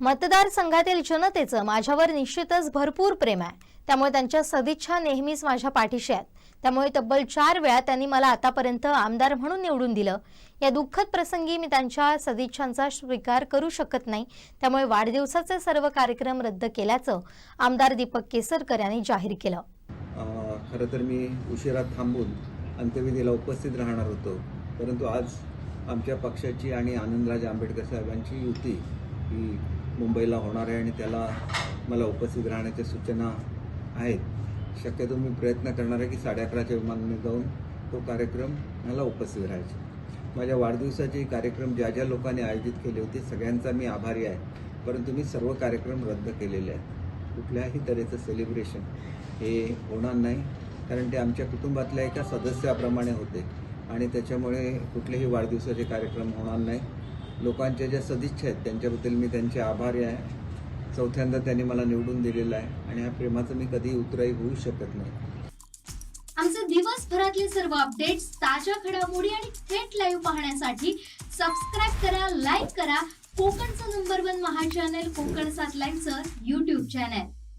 मतदारसंघातील जनतेचं माझ्यावर निश्चितच भरपूर प्रेम आहे. त्यामुळे त्यांच्या सदिच्छा नेहमीच माझ्या पाठीशी आहेत. त्यामुळे तब्बल चार वेळा त्यांनी मला आतापर्यंत आमदार म्हणून निवडून दिलं. या दुःखद प्रसंगी मी त्यांच्या सदिच्छांचा स्वीकार करू शकत नाही. त्यामुळे वाढदिवसाचे सर्व कार्यक्रम रद्द केल्याचं आमदार दीपक केसरकर यांनी जाहीर केलं. खरं तर मी उशिरा थांबून अंत्यविधीला उपस्थित राहणार होतो. परंतु आज आमच्या पक्षाची आणि आनंदराज आंबेडकर साहेबांची युती ही मुंबईला होणार आहे आणि त्याला मला उपस्थित राहण्याच्या सूचना आहेत. शक्यतो मी प्रयत्न करणार आहे की साडे अकराच्या विमानाने जाऊन तो कार्यक्रम मला उपस्थित राहायचा. माझ्या वाढदिवसाचे कार्यक्रम ज्या ज्या लोकांनी आयोजित केले होते सगळ्यांचा मी आभारी आहे. परंतु मी सर्व कार्यक्रम रद्द केलेले आहेत. कुठल्याही तऱ्हेचं सेलिब्रेशन हे होणार नाही कारण ते आमच्या कुटुंबातल्या एका सदस्याप्रमाणे होते. आणि त्याच्यामुळे कुठलेही वाढदिवसाचे कार्यक्रम होणार नाही. लोकांच्या ज्या सदिच्छा आहेत त्यांच्याबद्दल मी त्यांचे आभारी आहे. चौथ्यांदा त्यांनी मला निवडून दिलेलं आहे आणि ह्या प्रेमाचं मी कधी उतराई होऊ शकत नाही. आमचे दिवसभरातले सर्व अपडेट्स ताज्या घडामोडी आणि थेट लाईव्ह पाहण्यासाठी सबस्क्राईब करा लाईक करा. कोकणचं नंबर वन महा चॅनल कोकण सात लाईव्हचं युट्यूब चॅनल